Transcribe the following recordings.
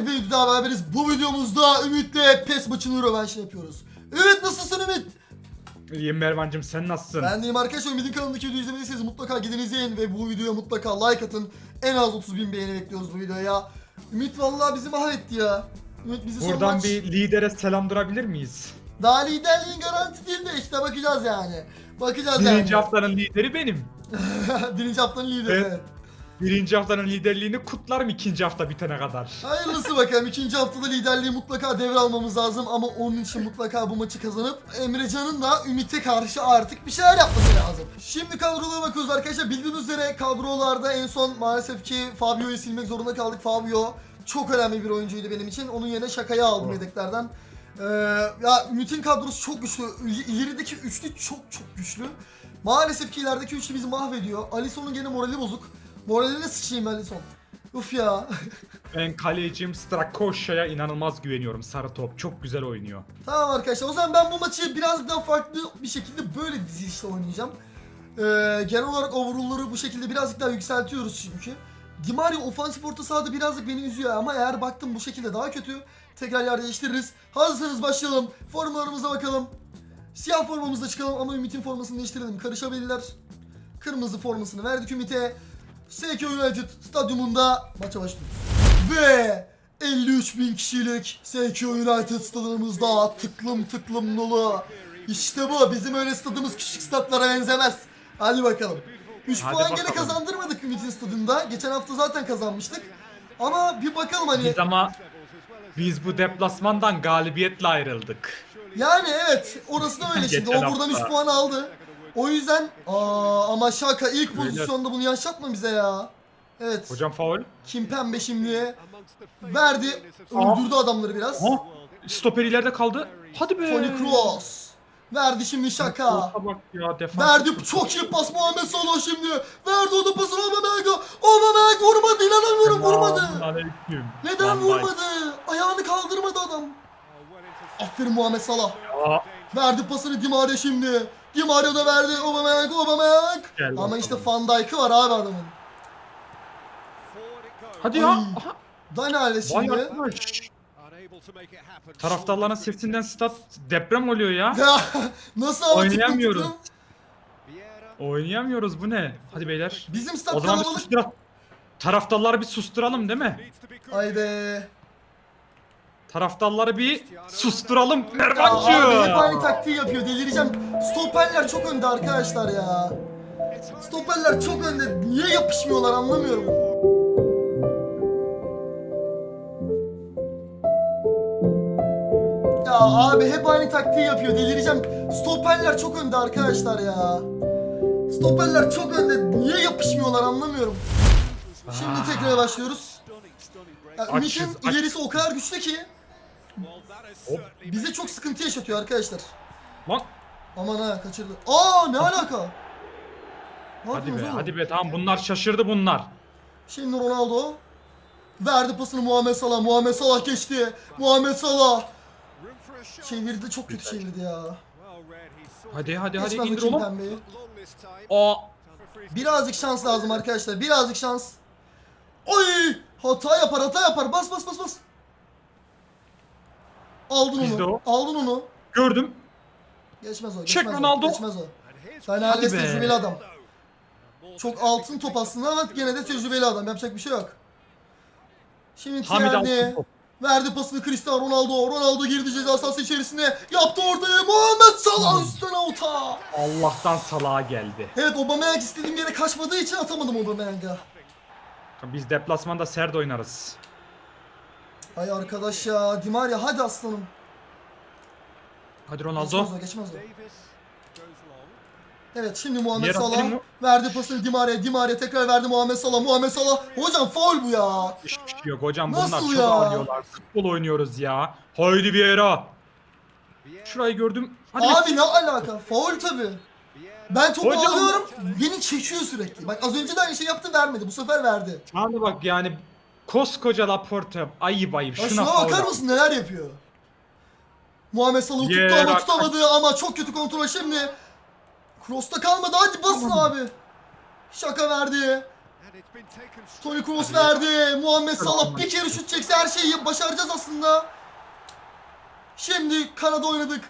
hepiniz daha beraberiz. Bu videomuzda Ümit'le PES maçını rövanşını yapıyoruz. Ümit nasılsın Ümit? İyiyim Mervan'cım sen nasılsın? Ben deyim arkadaşlar Ümit'in kanalındaki videoyu izlemediyseniz mutlaka gidin izleyin ve bu videoya mutlaka like atın. En az 30 bin beğeni bekliyoruz bu videoya. Ümit vallahi bizi mahvetti ya. Ümit bizi Buradan maç... bir lidere selam durabilir miyiz? Daha liderliğin garanti değil de işte bakacağız yani. Bakacağız yani. Birinci haftanın lideri benim. Birinci haftanın lideri. Evet. evet. Birinci haftanın liderliğini kutlarım ikinci hafta bitene kadar. Hayırlısı bakalım. İkinci haftada liderliği mutlaka devralmamız lazım ama onun için mutlaka bu maçı kazanıp Emrecan'ın da Ümit'e karşı artık bir şeyler yapması lazım. Şimdi kadrolara bakıyoruz arkadaşlar. Bildiğiniz üzere kadrolarda en son maalesef ki Fabio'yu silmek zorunda kaldık. Fabio çok önemli bir oyuncuydu benim için. Onun yerine şakaya aldım yedeklerden. Ee, ya Ümit'in kadrosu çok güçlü. İlerideki üçlü çok çok güçlü. Maalesef ki ilerideki üçlü bizi mahvediyor. Alisson'un gene morali bozuk. Moraline sıçayım Alisson. Uf ya. Ben kalecim Strakoşa'ya inanılmaz güveniyorum. Sarı top çok güzel oynuyor. Tamam arkadaşlar o zaman ben bu maçı birazcık daha farklı bir şekilde böyle dizilişle oynayacağım. Ee, genel olarak overall'ları bu şekilde birazcık daha yükseltiyoruz çünkü. Di Maria ofansif orta sahada birazcık beni üzüyor ama eğer baktım bu şekilde daha kötü tekrar yer değiştiririz. Hazırsanız başlayalım. Formalarımıza bakalım. Siyah formamızda çıkalım ama Ümit'in formasını değiştirelim. Karışabilirler. Kırmızı formasını verdik Ümit'e. SK United stadyumunda maça başlıyoruz. Ve 53 bin kişilik SK United stadımızda tıklım tıklım dolu. İşte bu. Bizim öyle stadımız küçük stadlara benzemez. Hadi bakalım. 3 Hadi puan gene bakalım. kazandırmadık Ümit'in stadında. Geçen hafta zaten kazanmıştık. Ama bir bakalım hani. Biz ama biz bu deplasmandan galibiyetle ayrıldık. Yani evet orası da öyle şimdi. O buradan 3 hafta. puan aldı. O yüzden aa ama şaka ilk pozisyonda bunu yaşatma bize ya. Evet. Hocam faul. Kim pembe şimdi verdi. Öldürdü adamları biraz. Ha? Stoper ileride kaldı. Hadi be. Toni Kroos. Verdi şimdi şaka. Bak ya. Verdi çok iyi pas Muhammed Salah şimdi. Verdi o da pasını Aubameyang'a. Aubameyang vurmadı inanamıyorum vurmadı. Selamünaleyküm. Neden vurmadı? Ayağını kaldırmadı adam. Aferin Muhammed Salah. Ya, Verdi pasını Di Maria şimdi. Di Maria da verdi Aubameyang. Gel Ama bakalım. işte Van Dijk'ı var abi adamın. Hadi ya. Ay. Aha. Daniel Vay şimdi. arkadaş. Taraftarların sesinden stat deprem oluyor ya. Ya nasıl ama Oynayamıyoruz. Oynayamıyoruz bu ne? Hadi beyler. Bizim stat O zaman bir kalabalık. susturalım. Taraftarları bir susturalım değil mi? Haydi. Taraftarları bir susturalım Mervancı. hep aynı taktiği yapıyor delireceğim. Stoperler çok önde arkadaşlar ya. Stoperler çok önde. Niye yapışmıyorlar anlamıyorum. Ya abi hep aynı taktiği yapıyor delireceğim. Stoperler çok önde arkadaşlar ya. Stoperler çok önde. Niye yapışmıyorlar anlamıyorum. Şimdi tekrar başlıyoruz. Ya Ümit'in Açız, aç. ilerisi o kadar güçlü ki Hop. bize çok sıkıntı yaşatıyor arkadaşlar. Lan Aman ha kaçırdı. Aa ne alaka? Ne hadi be oğlum? hadi be tamam bunlar şaşırdı bunlar. Şimdi Ronaldo verdi pasını Muhammed Salah. Muhammed Salah geçti. Muhammed Salah çevirdi çok kötü çevirdi ya. Hadi hadi hadi Geçmez indir oğlum. pembeyi. Aa Birazcık şans lazım arkadaşlar. Birazcık şans. Oy! Hata yapar, hata yapar. Bas bas bas bas. Aldın Bizde onu. Aldın onu. gördüm. Geçmez o. Çek Geçmez Ronaldo. O. Geçmez o. Hadi Fernandes be. tecrübeli adam. Çok altın top aslında ama gene de tecrübeli adam. Yapacak bir şey yok. Şimdi Tierney verdi pasını Cristiano Ronaldo. Ronaldo girdi ceza sahası içerisine. Yaptı ortaya. Muhammed Salah üstüne ota. Allah'tan salağa geldi. Evet Aubameyang istediğim yere kaçmadığı için atamadım Aubameyang'a. Biz deplasmanda serd oynarız. Ay arkadaş ya. Di Maria hadi aslanım. Hadi Geçmez Ronaldo. o geçmez o. Evet şimdi Muhammed Yer Salah atayım mı? verdi pasını Di Maria. Di Maria tekrar verdi Muhammed Salah. Muhammed Salah. Hocam faul bu ya. Hiçbir şey yok hocam Nasıl bunlar çok ya? ağlıyorlar. Futbol oynuyoruz ya. Haydi Vieira. Şurayı gördüm. Hadi Abi Messi. ne alaka? Faul tabi. Ben topu Hocam- alıyorum, beni çekiyor sürekli. Bak az önce de aynı şey yaptı vermedi, bu sefer verdi. Sana bak yani koskoca Laporte ayıp ayıp Ya şuna şuna bakar mısın neler yapıyor? Muhammed Salah tuttu ama bak- tutamadı ama çok kötü kontrol şimdi. Cross'ta kalmadı hadi basın abi. Şaka verdi. Toni Kroos verdi. Muhammed Salah bir kere şut çekse her şeyi başaracağız aslında. Şimdi kanada oynadık.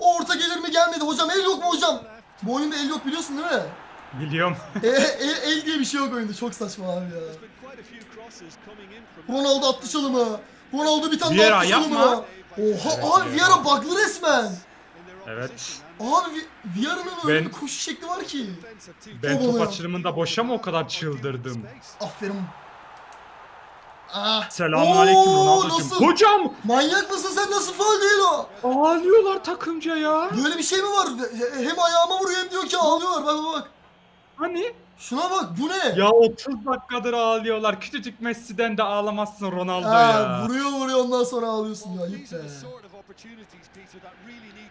Orta gelir mi gelmedi. Hocam el yok mu hocam? Bu oyunda el yok biliyorsun değil mi? Biliyorum. E, el, el diye bir şey yok oyunda. Çok saçma abi ya. Ronaldo attı çalımı. Ronaldo bir tane daha Vieira attı çalımı. Oha abi Vieira bug'lı resmen. Evet. Abi Vi- Vieira'nın öyle Ben- bir koşu şekli var ki. Ben top açılımında boşa mı o kadar çıldırdım? Aferin. Ah. Selamünaleyküm Ronaldo'cum. nasıl? Hocam! Manyak mısın sen nasıl faul değil o? Ağlıyorlar takımca ya. Böyle bir şey mi var? Hem ayağıma vuruyor hem diyor ki ağlıyorlar. Bak bak bak. Hani? Şuna bak bu ne? Ya 30 dakikadır ağlıyorlar. Küçücük Messi'den de ağlamazsın Ronaldo Ha, ya. vuruyor vuruyor ondan sonra ağlıyorsun ya. Ayıp be.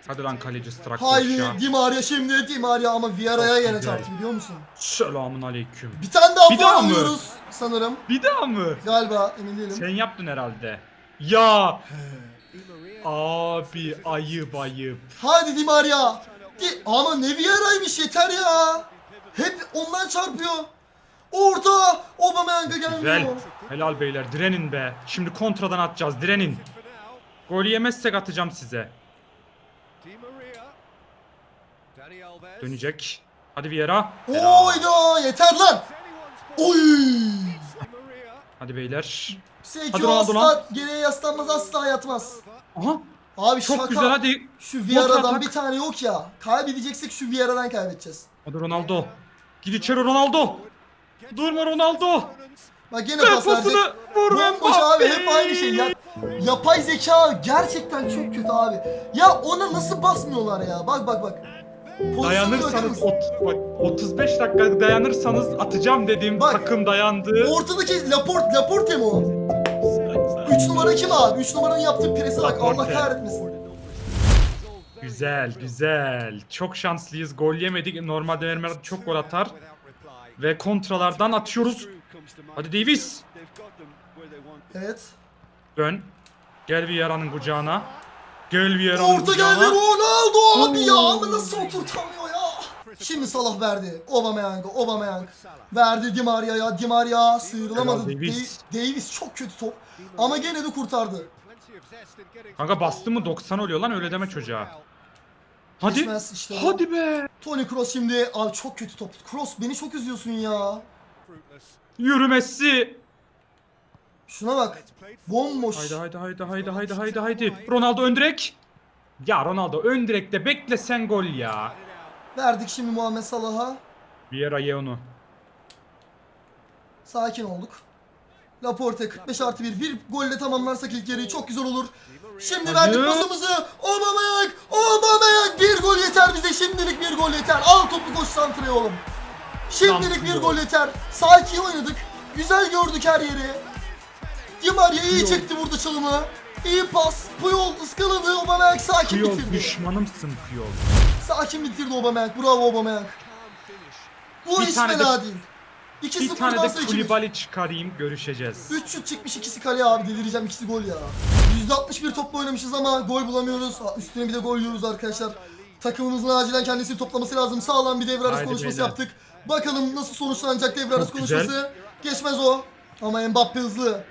Hadi lan kaleci Strak Haydi ya. Di Maria şimdi Di Maria ama Vieira'ya Çok güzel. çarptı biliyor musun? Selamun aleyküm. Bir tane daha Bir daha mı? alıyoruz sanırım. Bir daha mı? Galiba emin değilim. Sen yaptın herhalde. Ya abi ayıp ayıp. Hadi Di Maria. Di ama ne Vieira'ymış yeter ya. Hep ondan çarpıyor. Orta Aubameyang'a gelmiyor. Güzel. Helal beyler direnin be. Şimdi kontradan atacağız direnin. Gol yemezsek atacağım size. Dönecek. Hadi Vieira. Oyda yeter lan. Oy. Hadi beyler. Hadi Ronaldo lan. geriye yaslanmaz asla yatmaz. Aha Abi çok şaka. güzel hadi. Şu Vieira'dan bir tane yok ya. Kaybedeceksek şu Vieira'dan kaybedeceğiz. Hadi Ronaldo. Gid içeri Ronaldo. Durma Ronaldo. Bak gene pas verdik. Vur Bomboş abi hep aynı şey ya. Yapay zeka gerçekten çok kötü abi. Ya ona nasıl basmıyorlar ya? Bak bak bak. Pozisyona bakar Dayanırsanız mısın? ot, bak, 35 dakika dayanırsanız atacağım dedim. Bak. Takım dayandı. Ortadaki Laporte, Laporte mi o? 3 numara kim abi? 3 numaranın yaptığı prese bak Allah Laporte. kahretmesin. Güzel güzel. Çok şanslıyız. Gol yemedik. Normalde Mermer çok gol atar. Ve kontralardan atıyoruz. Hadi Davis. Evet. Dön. Gel Vieira'nın kucağına. Gel Vieira'nın Orta kucağına. geldi Ronaldo abi ya ama nasıl oturtamıyor ya? Şimdi Salah verdi. Aubameyang'a, Aubameyang. Verdi Di Maria'ya, Di Maria sıyrılamadı. Davis. Da- Davis çok kötü top. Ama gene de kurtardı. Kanka bastı mı 90 oluyor lan öyle deme çocuğa. Hadi. Geçmez işte bu. Hadi be. Toni Kroos şimdi. Abi çok kötü top. Kroos beni çok üzüyorsun ya. Yürü Messi. Şuna bak. Bomboş. Haydi haydi haydi haydi haydi haydi haydi. Ronaldo ön direk. Ya Ronaldo ön direkte bekle sen gol ya. Verdik şimdi Muhammed Salah'a. Vieira ye onu. Sakin olduk. Laporte 45 artı 1. Bir golle tamamlarsak ilk yarıyı çok güzel olur. Şimdi Hadi. verdik pasımızı. Obameyak! Obameyak! Bir gol yeter bize. Şimdilik bir gol yeter. Al topu koş santraya oğlum. Şimdilik bir gol yeter. Sakin oynadık. Güzel gördük her yeri. Di Maria iyi çekti burada çalımı. İyi pas. Puyol ıskaladı. Obameyak sakin Puyol, bitirdi. düşmanımsın Puyol. Sakin bitirdi Obameyak. Bravo Obameyak. Bu bir hiç fena de... 2-0 Bir tane de 2-1. Kulibali çıkarayım görüşeceğiz. 3 şut çıkmış ikisi kaleye abi delireceğim ikisi gol ya. %61 topla oynamışız ama gol bulamıyoruz. Üstüne bir de gol yiyoruz arkadaşlar. Takımımızın acilen kendisini toplaması lazım. Sağlam bir devre arası Haydi konuşması beyler. yaptık. Bakalım nasıl sonuçlanacak devre arası konuşması. Geçmez o. Ama Mbappe hızlı.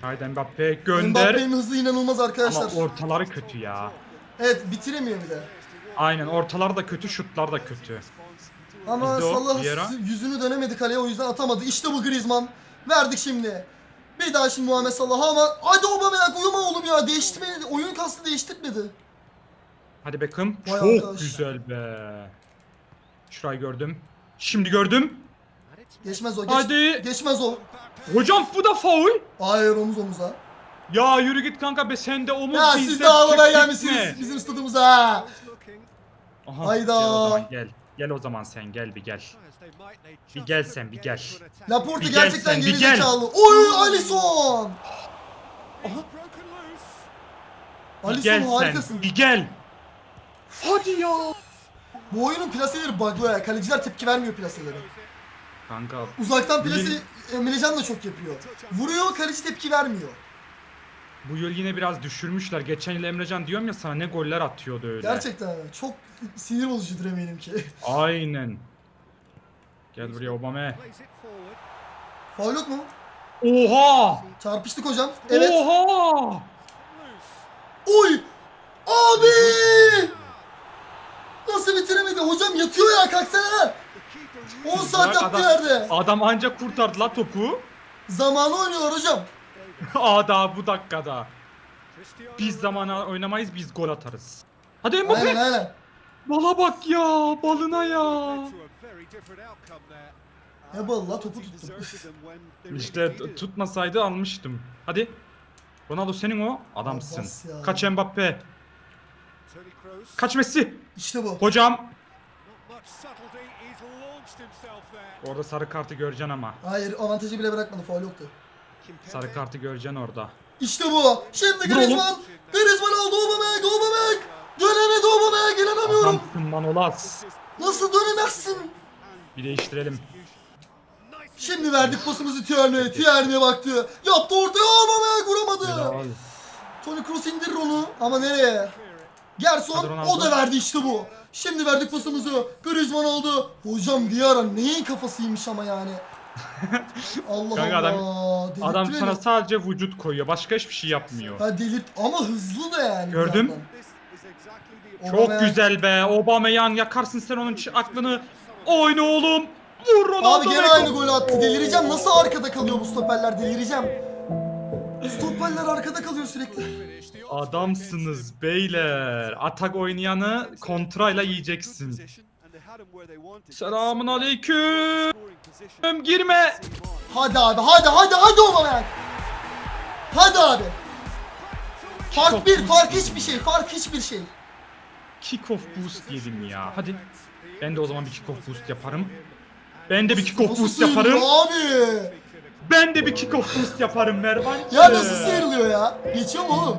Haydi Mbappe gönder. Mbappe'nin hızı inanılmaz arkadaşlar. Ama ortaları kötü ya. evet bitiremiyor bir de. Aynen ortalar da kötü, şutlar da kötü. Ama Bizde o, Salah Vieira. yüzünü dönemedi kaleye o yüzden atamadı. İşte bu Griezmann. Verdik şimdi. Bir daha şimdi Muhammed Salah ama hadi Aubameyang uyuma oğlum ya değiştirmedi. Oyun kastı değiştirmedi. Hadi Beckham. Vay Çok arkadaş. güzel be. Şurayı gördüm. Şimdi gördüm. Geçmez o. Geç, Hadi. Geçmez o. Hocam bu da faul. Hayır omuz omuza. Ya yürü git kanka be sen de omuz Ya siz de tek gelmişsiniz bizim stadımıza. Aha, Hayda. Gel o zaman gel. Gel o zaman sen gel bir gel. Bir gel sen bir gel. Laporte Bir gel gerçekten sen, bir geri gel. zekalı. Oy Alisson. Bir Alisson gel harikasın. sen. Bir gel. Hadi ya. Bu oyunun plaseleri bug'lı ya. Kaleciler tepki vermiyor plaselere. Kanka Uzaktan plase Emrecan da çok yapıyor. Vuruyor kaleci tepki vermiyor. Bu yıl yine biraz düşürmüşler. Geçen yıl Emrecan diyorum ya sana ne goller atıyordu öyle. Gerçekten çok sinir bozucudur eminim ki. Aynen. Gel buraya Obame. Faul yok mu? Oha! Çarpıştık hocam. Evet. Oha! Oy! Abi! Nasıl bitiremedi? Hocam yatıyor ya kalksana lan. 10 saat adam- yerde. Adam ancak kurtardı la topu. Zamanı oynuyor hocam. Ada bu dakikada. Biz zamana oynamayız biz gol atarız. Hadi Mbappe. Aynen aynen. Bala bak ya balına ya. Ne balı la topu tuttum. İşte tutmasaydı almıştım. Hadi. Ronaldo senin o adamsın. ya. Kaç Mbappe. Kaç Messi. İşte bu. Hocam. Orada sarı kartı göreceksin ama. Hayır avantajı bile bırakmadı faul yoktu. Sarı kartı göreceksin orada. İşte bu. Şimdi Griezmann. Griezmann oldu Aubameyang. Aubameyang. Dönemedi Aubameyang. inanamıyorum. Adamsın Manolas. Nasıl dönemezsin? Bir değiştirelim. Şimdi verdik pasımızı Tierney'e. Tierney'e baktı. Yaptı ortaya Aubameyang vuramadı. Helal. Toni Kroos indirir onu ama nereye? Gerson o da verdi işte bu. Şimdi verdik pasımızı. Griezmann oldu. Hocam Diarra neyin kafasıymış ama yani. Allah Kanka Allah. adam- delirtti Adam beni. sana sadece vücut koyuyor. Başka hiçbir şey yapmıyor. Ha delirt ama hızlı da yani. bir Gördüm. yandan. Çok Aubameyang- güzel be. Aubameyang yakarsın sen onun aklını. Oyna oğlum. Vur Ronaldo. Abi gene ve aynı gol. golü attı. Delireceğim. Nasıl arkada kalıyor bu stoperler? Delireceğim. Stoperler arkada kalıyor sürekli. Adamsınız beyler. Atak oynayanı kontrayla yiyeceksin. Selamun aleyküm. Girme. Hadi abi hadi hadi hadi Aubameyang. Hadi abi. Fark bir, fark hiçbir şey, fark hiçbir şey. Kick-off boost yedim ya. Hadi. Ben de o zaman bir kick-off boost yaparım. Ben de bir kick-off boost yaparım. Abi. Ben de bir kick-off boost yaparım Mervan. Ya nasıl sıyrılıyor ya? Geçiyor mu oğlum?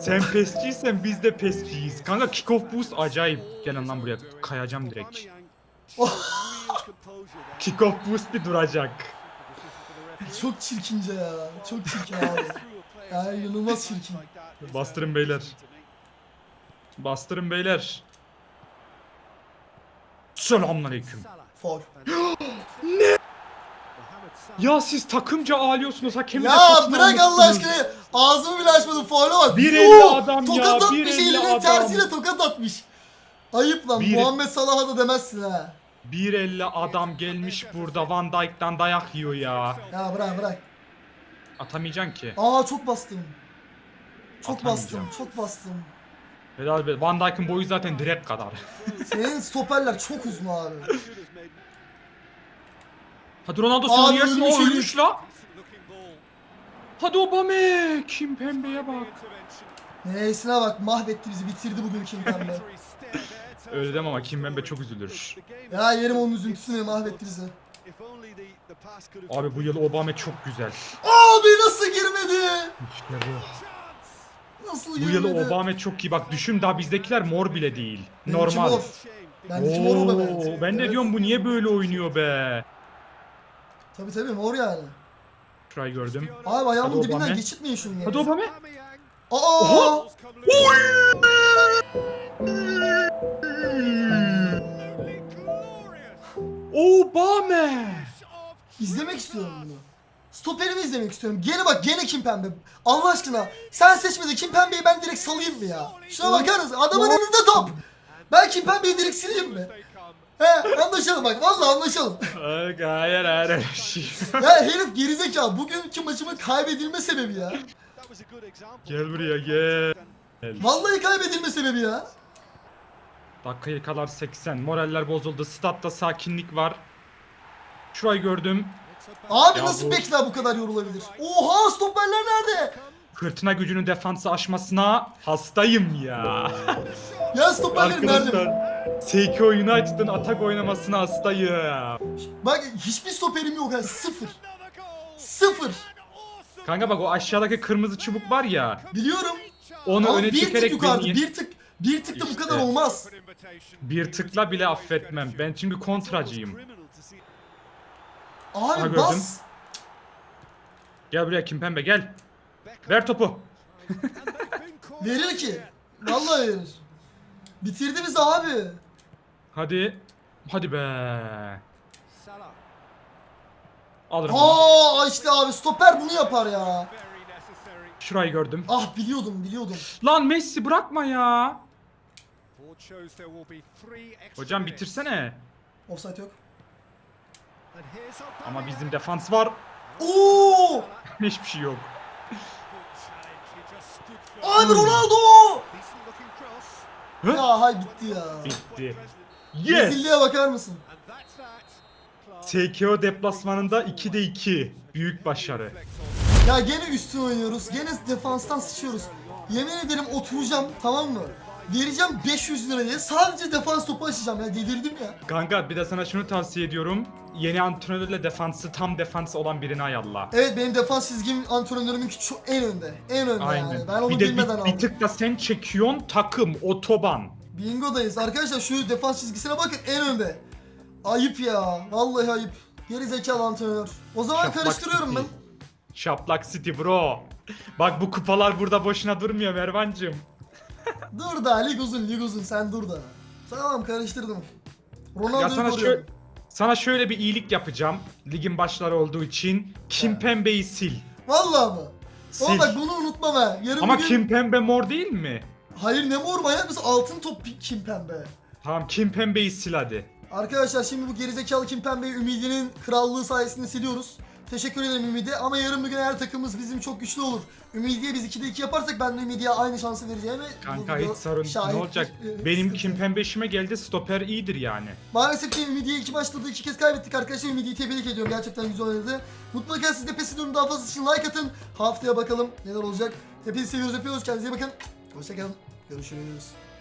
Sen pesçiysen biz de pesçiyiz. Kanka kick-off boost acayip. Gelin lan buraya kayacağım direkt. Kick-off boost bir duracak. Çok çirkince ya. Çok çirkin abi. Yani inanılmaz çirkin. Bastırın beyler. Bastırın beyler. Selamünaleyküm. Faul. Ya siz takımca ağlıyorsunuz hakemi de Ya bırak Allah almışsınız. aşkına. Ağzımı bile açmadım. Faul'e bak. Bir elli adam ya, Tokat bir atmış elli elinin adam. tersiyle tokat atmış. Ayıp lan. Bir- Muhammed Salah'a da demezsin ha. 1.50 adam gelmiş burada Van Dijk'tan dayak yiyor ya. Ya bırak bırak. Atamayacaksın ki. Aa çok bastım. Çok Atamayacağım. bastım. Çok bastım. Helal be. Van Dijk'ın boyu zaten direk kadar. Senin stoperler çok uzun abi. Hadi Ronaldo sen Abi yersin. O ölmüş la. Hadi Obame. Kim pembeye bak. Neyesine bak mahvetti bizi bitirdi bugün Kim Pembe. Öyle deme ama Kim Pembe çok üzülür. Ya yerim onun üzüntüsünü mahvetti bizi. Abi bu yıl Obame çok güzel. Abi nasıl girmedi? İşte bu. Nasıl Bu girmedi? yıl Obame çok iyi. Bak düşün daha bizdekiler mor bile değil. Normal. mor. Bendeki mor o be Oo, ben. ben de Evet. diyorum bu niye böyle oynuyor be. Tabii tabii mor yani. Şurayı gördüm. Abi ayağımın Hadi dibinden Obame. geçitmeyin şunu ya. Hadi Obame. Aa! Obame. İzlemek istiyorum bunu. Stoperimi izlemek istiyorum. Gene bak gene Kim Pembe. Allah aşkına sen seçmedin Kim Pembe'yi ben direkt salayım mı ya? Şuna bakar mısın? Adamın önünde top. Ben Kim Pembe'yi direkt sileyim mi? He anlaşalım bak vallahi anlaşalım. Hayır hayır hayır. Şey. ya herif gerizekalı. Bugünkü maçımın kaybedilme sebebi ya. Gel buraya gel. Vallahi kaybedilme sebebi ya. Dakikaya kadar 80. Moraller bozuldu. Statta sakinlik var. Şurayı gördüm. Abi Ya nasıl bu- bekler bu kadar yorulabilir? Oha stoperler nerede? Fırtına gücünün defansı aşmasına hastayım ya. Ya stoperler nerede? Arkadaşlar. United'ın atak oynamasına hastayım. Bak hiçbir stoperim yok ha sıfır. Sıfır. Kanka bak o aşağıdaki kırmızı çubuk var ya. Biliyorum. Onu Ama öne bir tık çekerek yukarıda beni bir tık bir tık da bu İşte. kadar olmaz. bir tıkla bile affetmem. Ben çünkü kontracıyım. Abi gördüm. bas. Gel buraya Kimpembe gel. Ver topu. Verir ki. Vallahi verir. Bitirdi bizi abi. Hadi. Hadi be. Alırım. Aa işte abi stoper bunu yapar ya. Şurayı gördüm. Ah biliyordum biliyordum. Lan Messi bırakma ya. Hocam bitirsene. Offside yok. Ama bizim defans var. Oo! Hiçbir şey yok. Abi Ronaldo! Hı? Ya hay bitti ya. Bitti. Yes. Rezilliğe bakar mısın? TKO deplasmanında 2'de 2. Büyük başarı. Ya gene üstün oynuyoruz. Gene defanstan sıçıyoruz. Yemin ederim oturacağım tamam mı? Vereceğim 500 lirayı sadece defans topu açacağım ya delirdim ya. Kanka bir de sana şunu tavsiye ediyorum. Yeni antrenörle defansı tam defans olan birini ayarla. Evet benim defans çizgim antrenörümün çok en önde. En önde Aynen. yani. Ben onu bir de bilmeden bir, aldım. bir tık da sen çekiyorsun takım otoban. Bingo'dayız. Arkadaşlar şu defans çizgisine bakın en önde. Ayıp ya. Vallahi ayıp. Geri zekalı antrenör. O zaman Şaplak karıştırıyorum City. ben. Şaplak City bro. Bak bu kupalar burada boşuna durmuyor Mervancım. Dur da lig uzun lig uzun sen dur da. Tamam karıştırdım. Ya Ronaldo'yu sana koruyorum. şöyle sana şöyle bir iyilik yapacağım. Ligin başları olduğu için Kimpembe'yi sil. Vallahi mı? Sil. Oğlum bak bunu unutmam ha. Yarın Ama bugün... Kimpembe mor değil mi? Hayır ne mor manyak mısın? Altın top Kim Pembe. Tamam Kimpembe'yi sil hadi. Arkadaşlar şimdi bu gerizekalı Kim Pembe'yi Ümidi'nin krallığı sayesinde siliyoruz. Teşekkür ederim Ümidi ama yarın bugün eğer takımımız bizim çok güçlü olur. Ümidi'ye biz 2'de 2 yaparsak ben de Ümidi'ye aynı şansı vereceğimi Kanka hiç sorun ne olacak? Benim sıkıntı. Kimpembe işime geldi stoper iyidir yani. Maalesef ki Ümidi'ye iki maçta da iki kez kaybettik arkadaşlar. Ümidi'yi tebrik ediyorum. Gerçekten güzel oynadı. Mutlaka siz de pes ediyorum daha fazlası için like atın. Haftaya bakalım neler olacak. Hepinizi seviyoruz öpüyoruz. Kendinize iyi bakın. Hoşçakalın. Görüşürüz.